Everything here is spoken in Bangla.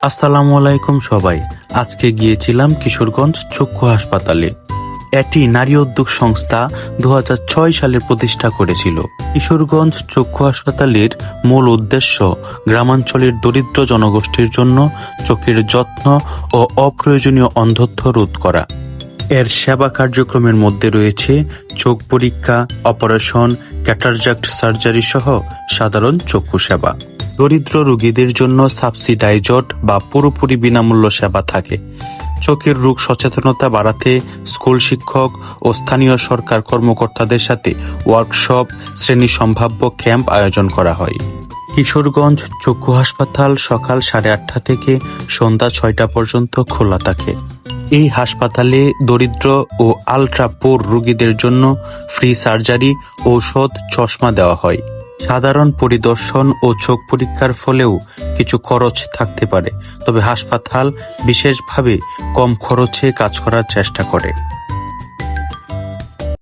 আসসালামু আলাইকুম সবাই। আজকে গিয়েছিলাম কিশোরগঞ্জ চক্ষু হাসপাতালে। এটি নারী উদ্যোগ সংস্থা দু হাজার ছয় সালে প্রতিষ্ঠা করেছিল। কিশোরগঞ্জ চক্ষু হাসপাতালের মূল উদ্দেশ্য গ্রামাঞ্চলের দরিদ্র জনগোষ্ঠীর জন্য চোখের যত্ন ও অপ্রয়োজনীয় অন্ধত্ব রোধ করা। এর সেবা কার্যক্রমের মধ্যে রয়েছে চোখ পরীক্ষা, অপারেশন, ক্যাটারজাক্ট সার্জারি সহ সাধারণ চক্ষু সেবা। দরিদ্র রোগীদের জন্য সাবসিডাইজড বা পুরোপুরি বিনামূল্য সেবা থাকে। চোখের রোগ সচেতনতা বাড়াতে স্কুল শিক্ষক ও স্থানীয় সরকার কর্মকর্তাদের সাথে ওয়ার্কশপ, শ্রেণি সম্ভাব্য ক্যাম্প আয়োজন করা হয়। কিশোরগঞ্জ চক্ষু হাসপাতাল সকাল সাড়ে আটটা থেকে সন্ধ্যা ছয়টা পর্যন্ত খোলা থাকে। এই হাসপাতালে দরিদ্র ও আলট্রা পোর রোগীদের জন্য ফ্রি সার্জারি, ঔষধ, চশমা দেওয়া হয়। সাধারণ পরিদর্শন ও চোখ পরীক্ষার ফলেও কিছু খরচ থাকতে পারে, তবে হাসপাতাল বিশেষভাবে কম খরচে কাজ করার চেষ্টা করে।